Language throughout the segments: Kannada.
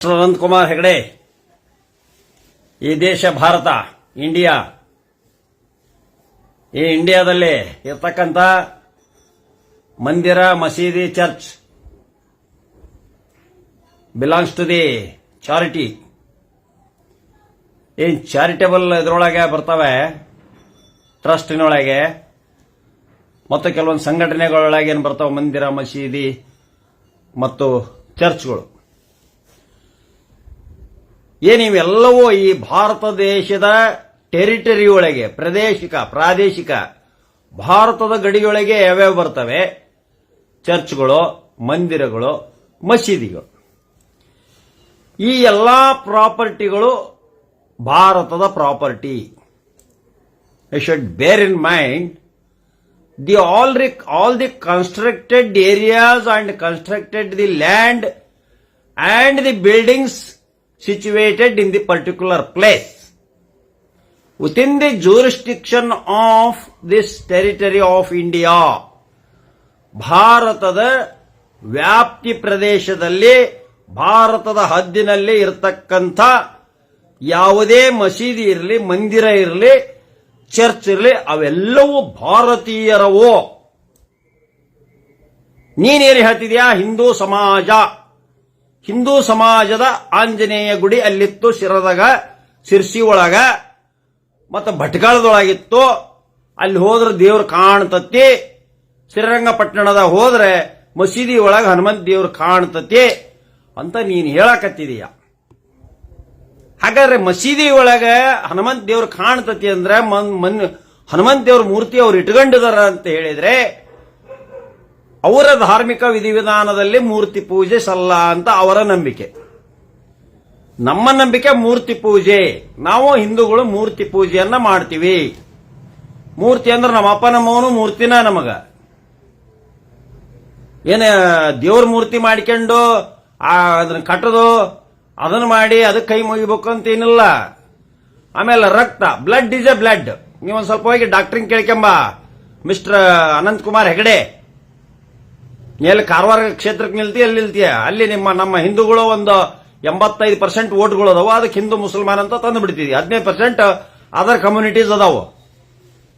ಅನಂತ್ ಕುಮಾರ್ ಹೆಗಡೆ, ಈ ದೇಶ ಭಾರತ, ಇಂಡಿಯಾ. ಈ ಇಂಡಿಯಾದಲ್ಲಿ ಇರ್ತಕ್ಕಂಥ ಮಂದಿರ, ಮಸೀದಿ, church belongs to the charity ಏನ್ ಚಾರಿಟೇಬಲ್ ಇದರೊಳಗೆ ಬರ್ತವೆ? ಟ್ರಸ್ಟಿನೊಳಗೆ ಮತ್ತು ಕೆಲವೊಂದು ಸಂಘಟನೆಗಳೊಳಗೆ ಏನು ಬರ್ತಾವೆ? ಮಂದಿರ, ಮಸೀದಿ ಮತ್ತು ಚರ್ಚ್ಗಳು. ಏನಿವೆಲ್ಲವೂ ಈ ಭಾರತ ದೇಶದ ಟೆರಿಟರಿ ಒಳಗೆ, ಪ್ರಾದೇಶಿಕ ಪ್ರಾದೇಶಿಕ, ಭಾರತದ ಗಡಿಯೊಳಗೆ ಯಾವ್ಯಾವ ಬರ್ತವೆ? ಚರ್ಚ್ಗಳು, ಮಂದಿರಗಳು, ಮಸೀದಿಗಳು. ಈ ಎಲ್ಲಾ ಪ್ರಾಪರ್ಟಿಗಳು ಭಾರತದ property. I should bear in mind the all all the constructed areas and constructed the land and the buildings situated in the particular place. Within the jurisdiction of this territory of India. ಭಾರತದ ವ್ಯಾಪ್ತಿ ಪ್ರದೇಶದಲ್ಲಿ, ಭಾರತದ ಹದ್ದಿನಲ್ಲಿ ಇರತಕ್ಕಂಥ ಯಾವುದೇ ಮಸೀದಿ ಇರಲಿ, ಮಂದಿರ ಇರಲಿ, ಚರ್ಚ್ ಇರಲಿ, ಅವೆಲ್ಲವೂ ಭಾರತೀಯರವೋ. ನೀನೇನು ಹೇಳ್ತಿದ್ಯಾ? ಹಿಂದೂ ಸಮಾಜ. ಹಿಂದೂ ಸಮಾಜದ ಆಂಜನೇಯ ಗುಡಿ ಅಲ್ಲಿತ್ತು, ಶಿರದಾಗ, ಶಿರ್ಸಿ ಒಳಗ, ಮತ್ತು ಭಟ್ಕಳದೊಳಗಿತ್ತು. ಅಲ್ಲಿ ಹೋದ್ರೆ ದೇವ್ರು ಕಾಣ್ತತಿ. ಶ್ರೀರಂಗಪಟ್ಟಣದ ಹೋದ್ರೆ ಮಸೀದಿ ಒಳಗ ಹನುಮಂತ ದೇವ್ರು ಕಾಣ್ತತಿ ಅಂತ ನೀನು ಹೇಳಕತ್ತಿದೀಯ. ಹಾಗಾದ್ರೆ ಮಸೀದಿ ಒಳಗ ಹನುಮಂತ ದೇವ್ರು ಕಾಣ್ತತಿ ಅಂದ್ರೆ ಮನ್ ಮನ್ ಹನುಮಂತ ದೇವ್ರ ಮೂರ್ತಿ ಅವ್ರು ಇಟ್ಕೊಂಡಿದಾರ ಅಂತ ಹೇಳಿದ್ರೆ ಅವರ ಧಾರ್ಮಿಕ ವಿಧಿವಿಧಾನದಲ್ಲಿ ಮೂರ್ತಿ ಪೂಜೆ ಸಲ್ಲ ಅಂತ ಅವರ ನಂಬಿಕೆ. ನಮ್ಮ ನಂಬಿಕೆ ಮೂರ್ತಿ ಪೂಜೆ. ನಾವು ಹಿಂದೂಗಳು ಮೂರ್ತಿ ಪೂಜೆಯನ್ನ ಮಾಡ್ತೀವಿ. ಮೂರ್ತಿ ಅಂದ್ರೆ ನಮ್ಮ ಅಪ್ಪ ನಮ್ಮವನು ಮೂರ್ತಿನ ನಮಗ. ಏನ, ದೇವ್ರ ಮೂರ್ತಿ ಮಾಡ್ಕೊಂಡು ಅದನ್ನ ಕಟ್ಟದು ಅದನ್ನ ಮಾಡಿ ಅದಕ್ಕೆ ಕೈ ಮುಗಿಬೇಕು ಅಂತ ಏನಿಲ್ಲ. ಆಮೇಲೆ ರಕ್ತ ಬ್ಲಡ್ ಇಸ್ ಎ ಬ್ಲಡ್ ನೀವೊಂದ್ ಸ್ವಲ್ಪ ಹೋಗಿ ಡಾಕ್ಟ್ರಿಂಗ್ ಕೇಳ್ಕೊಂಬ. ಮಿಸ್ಟರ್ ಅನಂತ್ ಕುಮಾರ್ ಹೆಗಡೆ. ಎಲ್ಲಿ ಕಾರವಾರ ಕ್ಷೇತ್ರಕ್ಕೆ ನಿಲ್ತಿ ಅಲ್ಲಿ ನಿಲ್ತೀಯ? ಅಲ್ಲಿ ನಿಮ್ಮ, ನಮ್ಮ ಹಿಂದೂಗಳು ಒಂದು ಎಂಬತ್ತೈದು ಪರ್ಸೆಂಟ್ ಓಟ್ಗಳು ಅದಾವ, ಅದಕ್ಕೆ ಹಿಂದೂ ಮುಸಲ್ಮಾನ್ ಅಂತ ತಂದು ಬಿಡ್ತಿದ್ವಿ. ಹದಿನೈದು ಪರ್ಸೆಂಟ್ ಅದರ್ ಕಮ್ಯುನಿಟೀಸ್ ಅದಾವ.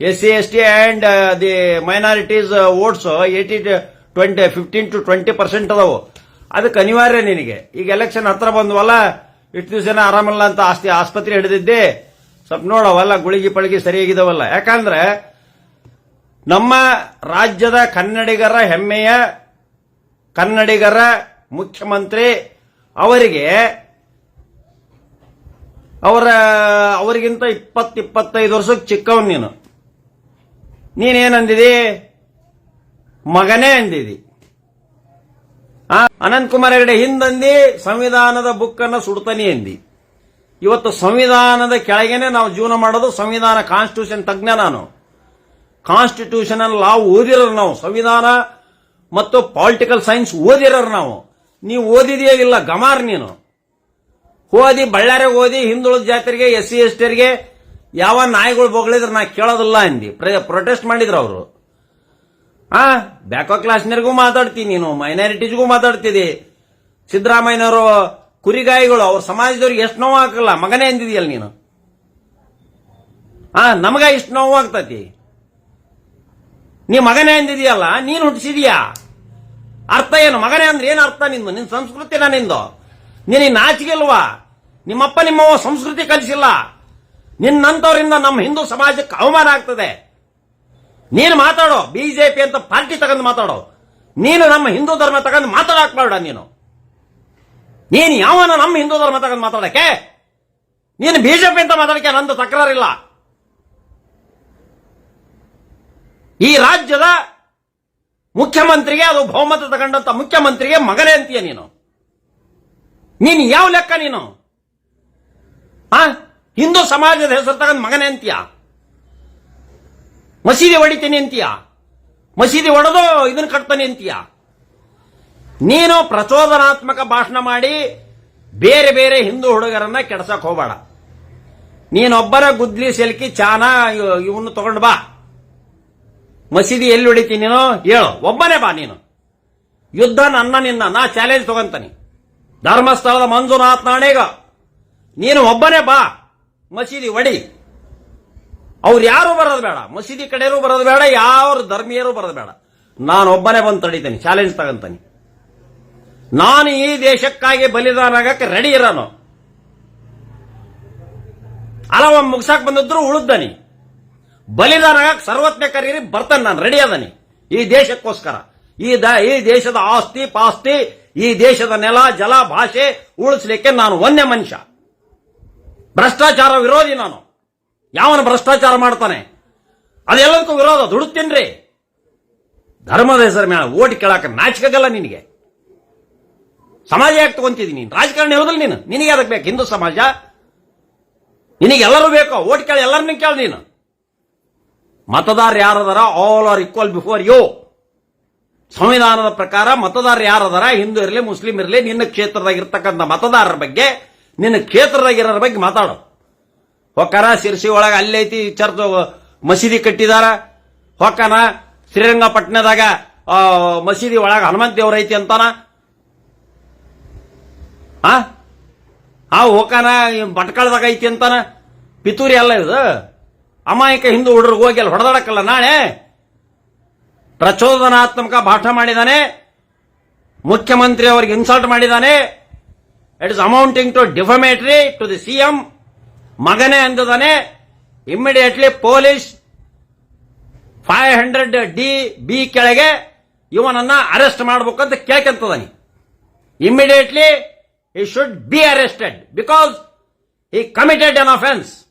S C, S T and the minorities votes eighty twenty fifteen to twenty percent ಅದಾವು. ಅದಕ್ಕೆ ಅನಿವಾರ್ಯ ನಿನಗೆ. ಈಗ ಎಲೆಕ್ಷನ್ ಹತ್ರ ಬಂದ್ವಲ್ಲ, ಇಷ್ಟು ದಿವಸ ಆರಾಮಲ್ಲ ಅಂತ ಆಸ್ತಿ, ಆಸ್ಪತ್ರೆ ಹಿಡಿದಿದ್ದೆ, ಸ್ವಲ್ಪ ನೋಡವಲ್ಲ ಗುಳಿಗೆ ಪಳಿಗೆ ಸರಿಯಾಗಿದಾವಲ್ಲ. ಯಾಕಂದ್ರೆ ನಮ್ಮ ರಾಜ್ಯದ ಕನ್ನಡಿಗರ ಹೆಮ್ಮೆಯ ಕನ್ನಡಿಗರ ಮುಖ್ಯಮಂತ್ರಿ ಅವರಿಗೆ ಅವರ ಅವರಿಗಿಂತ ಇಪ್ಪತ್ತು ಇಪ್ಪತ್ತೈದು ವರ್ಷಕ್ಕೆ ಚಿಕ್ಕವನ್ ನೀನು. ನೀನೇನಂದಿದಿ? ಮಗನೇ ಅಂದಿದಿ. ಆ, ಅನಂತ್ ಕುಮಾರ್ ಹೆಗಡೆ ಹಿಂದಂದಿ ಸಂವಿಧಾನದ ಬುಕ್ಕನ್ನು ಸುಡ್ತಾನೆ ಅಂದಿ. ಇವತ್ತು ಸಂವಿಧಾನದ ಕೆಳಗೇನೆ ನಾವು ಜೀವನ ಮಾಡೋದು ಸಂವಿಧಾನ ಕಾನ್ಸ್ಟಿಟ್ಯೂಷನ್ ತಜ್ಞ ನಾನು. ಕಾನ್ಸ್ಟಿಟ್ಯೂಷನಲ್ ಲಾ ಓದಿರೋರು ನಾವು. ಸಂವಿಧಾನ ಮತ್ತು ಪಾಲಿಟಿಕಲ್ ಸೈನ್ಸ್ ಓದಿರೋರು ನಾವು. ನೀವು ಓದಿದೆಯೋ ಇಲ್ಲ ಗಮಾರ್ ನೀನು? ಓದಿ ಬಳ್ಳಾರಿ ಓದಿ ಹಿಂದುಳಿದ ಜಾತ್ರೆಗೆ ಎಸ್ ಸಿ ಎಸ್ ಟಿಯರಿಗೆ ಯಾವ ನಾಯಿಗಳು ಬೊಗಳಿದ್ರೆ ನಾ ಕೇಳೋದಿಲ್ಲ ಅಂದಿ. ಪ್ರೊಟೆಸ್ಟ್ ಮಾಡಿದ್ರು ಅವರು. ಆ ಬ್ಯಾಕೋ ಕ್ಲಾಸ್ನರಿಗೂ ಮಾತಾಡ್ತೀನಿ ನೀನು ಮೈನಾರಿಟೀಸ್ಗೂ ಮಾತಾಡ್ತಿದ್ದಿ ಸಿದ್ದರಾಮಯ್ಯನವರು ಕುರಿಗಾಯಿಗಳು, ಅವ್ರ ಸಮಾಜದವ್ರಿಗೆ ಎಷ್ಟು ನೋವು ಹಾಕಲ್ಲ ಮಗನೇ ಅಂದಿದೆಯಲ್ಲ ನೀನು. ಆ, ನಮಗ ಇಷ್ಟು ನೋವು ಆಗ್ತತಿ ನೀ ಮಗನೇ ಅಂದಿದೆಯಲ್ಲ, ನೀನು ಹುಟ್ಟಿಸಿದೀಯಾ? ಅರ್ಥ ಏನು? ಮಗನೇ ಅಂದ್ರೆ ಏನು ಅರ್ಥ ನಿಂದು? ನಿನ್ ನಾ ನಿಂದು. ನೀನು ನಾಚಿಕೆ ಇಲ್ವಾ? ನಿಮ್ಮಪ್ಪ ನಿಮ್ಮವ್ವ ಸಂಸ್ಕೃತಿ ಕಲಿಸಿಲ್ಲ. ನಿನ್ನಂತವರಿಂದ ನಮ್ಮ ಹಿಂದೂ ಸಮಾಜಕ್ಕೆ ಅವಮಾನ ಆಗ್ತದೆ. ನೀನು ಮಾತಾಡೋ, ಬಿಜೆಪಿ ಅಂತ ಪಾರ್ಟಿ ತಗೊಂಡು ಮಾತಾಡೋ. ನೀನು ನಮ್ಮ ಹಿಂದೂ ಧರ್ಮ ತಗೊಂಡು ಮಾತಾಡಕ್ ನೀನು. ನೀನು ಯಾವನ ನಮ್ಮ ಹಿಂದೂ ಧರ್ಮ ತಗೊಂಡು ಮಾತಾಡಕ್ಕೆ? ನೀನು ಬಿಜೆಪಿ ಅಂತ ಮಾತಾಡಕ್ಕೆ ನಂದು ತಕರಾರಿಲ್ಲ. ಈ ರಾಜ್ಯದ ಮುಖ್ಯಮಂತ್ರಿಗೆ, ಅದು ಬಹುಮತ ತಗೊಂಡಂತ ಮುಖ್ಯಮಂತ್ರಿಗೆ ಮಗನೇ ಅಂತೀಯ ನೀನು. ನೀನು ಯಾವ ಲೆಕ್ಕ ನೀನು? ಆ? ಹಿಂದೂ ಸಮಾಜದ ಹೆಸರು ತಗೊಂಡು ಮಗನೇ ಅಂತೀಯ? ಮಸೀದಿ ಹೊಡಿತೀನಿ ಅಂತೀಯ? ಮಸೀದಿ ಹೊಡೆದು ಇದನ್ನ ಕಟ್ತಾನೆ ಅಂತೀಯ? ನೀನು ಪ್ರಚೋದನಾತ್ಮಕ ಭಾಷಣ ಮಾಡಿ ಬೇರೆ ಬೇರೆ ಹಿಂದೂ ಹುಡುಗರನ್ನ ಕೆಡ್ಸಕ್ ಹೋಗಬೇಡ. ನೀನೊಬ್ಬರ ಗುದ್ಲಿ, ಸೆಲ್ಕಿ, ಚಾನ ಇವನು ತಗೊಂಡ್ ಬಾ. ಮಸೀದಿ ಎಲ್ಲಿ ಹೊಡಿತೀನಿ ನೀನು? ಹೇಳು. ಒಬ್ಬನೇ ಬಾ ನೀನು. ಯುದ್ಧ ನನ್ನ ನಿನ್ನ ನಾ ಚಾಲೆಂಜ್ ತಗೊಂತಾನೆ. ಧರ್ಮಸ್ಥಳದ ಮಂಜುನಾಥ್ ನಾಣೇಗ ನೀನು ಒಬ್ಬನೇ ಬಾ. ಮಸೀದಿ ಒಡಿ. ಅವ್ರು ಯಾರು ಬರೋದು ಬೇಡ. ಮಸೀದಿ ಕಡೆಯೂ ಬರೋದು ಬೇಡ. ಯಾವ ಧರ್ಮೀಯರು ಬರೋದು ಬೇಡ. ನಾನು ಒಬ್ಬನೇ ಬಂದು ತಡಿತೇನೆ. ಚಾಲೆಂಜ್ ತಗೊಂತಾನೆ. ನಾನು ಈ ದೇಶಕ್ಕಾಗಿ ಬಲಿದಾನ ಆಗಕ್ಕೆ ರೆಡಿ ಇರೋನು. ಅಲ್ಲ ಮುಗ್ಸಾಕ್ ಬಂದಿದ್ರು ಉಳಿದನಿ ಬಲಿದಾನ ಸರ್ವಜ್ಞ ಕರೀರಿ, ಬರ್ತಾನೆ ನಾನು ರೆಡಿ ಅದನಿ. ಈ ದೇಶಕ್ಕೋಸ್ಕರ. ಈ ದ, ಈ ದೇಶದ ಆಸ್ತಿ, ಪಾಸ್ತಿ, ಈ ದೇಶದ ನೆಲ, ಜಲ, ಭಾಷೆ ಉಳಿಸ್ಲಿಕ್ಕೆ ನಾನು ಒಂದೇ ಮನುಷ್ಯ. ಭ್ರಷ್ಟಾಚಾರ ವಿರೋಧಿ ನಾನು. ಯಾವನ ಭ್ರಷ್ಟಾಚಾರ ಮಾಡ್ತಾನೆ? ಅದೆಲ್ಲದಕ್ಕೂ ವಿರೋಧ ದುಡುತ್ತೀನ್ರಿ ಧರ್ಮದ ಹೆಸರು ಮೇಲೆ ಓಟ್ ಕೇಳಾಕ ನಾಚಿಕಾಗಲ್ಲ ನಿನಗೆ. ಸಮಾಜ ಯಾಕೆ ತಗೊಂತಿದ್ದೀನಿ ನೀನು? ರಾಜಕಾರಣ ಹೇಳೋದಿಲ್ಲ ನೀನು. ನಿನಗೆ ಅದಕ್ಕೆ ಬೇಕು? ಹಿಂದೂ ಸಮಾಜ? ನಿನಗೆಲ್ಲರೂ ಬೇಕು? ಓಟ್ ಕೇಳಿ ಎಲ್ಲರನ್ನೂ ಕೇಳಿ ನೀನು. ಮತದಾರ ಯಾರದಾರ? All are equal before you ಸಂವಿಧಾನದ ಪ್ರಕಾರ ಮತದಾರ ಯಾರದಾರ? ಹಿಂದೂ ಇರಲಿ, ಮುಸ್ಲಿಂ ಇರಲಿ, ನಿನ್ನ ಕ್ಷೇತ್ರದಾಗ ಇರತಕ್ಕಂಥ ಮತದಾರರ ಬಗ್ಗೆ, ನಿನ್ನ ಕ್ಷೇತ್ರದಾಗ ಇರೋರ ಬಗ್ಗೆ ಮಾತಾಡು. ಹೊಕ್ಕನ ಶಿರ್ಸಿ ಒಳಗೆ ಅಲ್ಲೈತಿ ಚರ್ಚ್ ಮಸೀದಿ ಕಟ್ಟಿದಾರ. ಹೊಕ್ಕನ ಶ್ರೀರಂಗಪಟ್ಟಣದಾಗ ಮಸೀದಿ ಒಳಗೆ ಹನುಮಂತ ದೇವ್ರ ಐತಿ ಅಂತಾನ. ಆ? ಹೋಕನ ಭಟ್ಕಳದಾಗ ಐತಿ ಅಂತಾನ. ಪಿತೂರಿ ಅಲ್ಲ ಇದು? ಅಮಾಯಕ ಹಿಂದೂ ಹುಡುಗರಿಗೆ ಹೋಗಿ ಅಲ್ಲಿ ಹೊಡೆದಾಡಕ್ಕಲ್ಲ ನಾಳೆ? ಪ್ರಚೋದನಾತ್ಮಕ ಭಾಷಣ ಮಾಡಿದಾನೆ. ಮುಖ್ಯಮಂತ್ರಿ ಅವರಿಗೆ ಇನ್ಸಲ್ಟ್ ಮಾಡಿದಾನೆ. It is amounting to defamatory to the CM ಮಗನೇ ಅಂದಿದ್ದಾನೆ immediately police five hundred D B ಕೆಳಗೆ ಇವನನ್ನ ಅರೆಸ್ಟ್ ಮಾಡಬೇಕಂತ ಕೇಳ್ಕೊಂತದಾನೆ. Immediately he should be arrested because he committed an offense.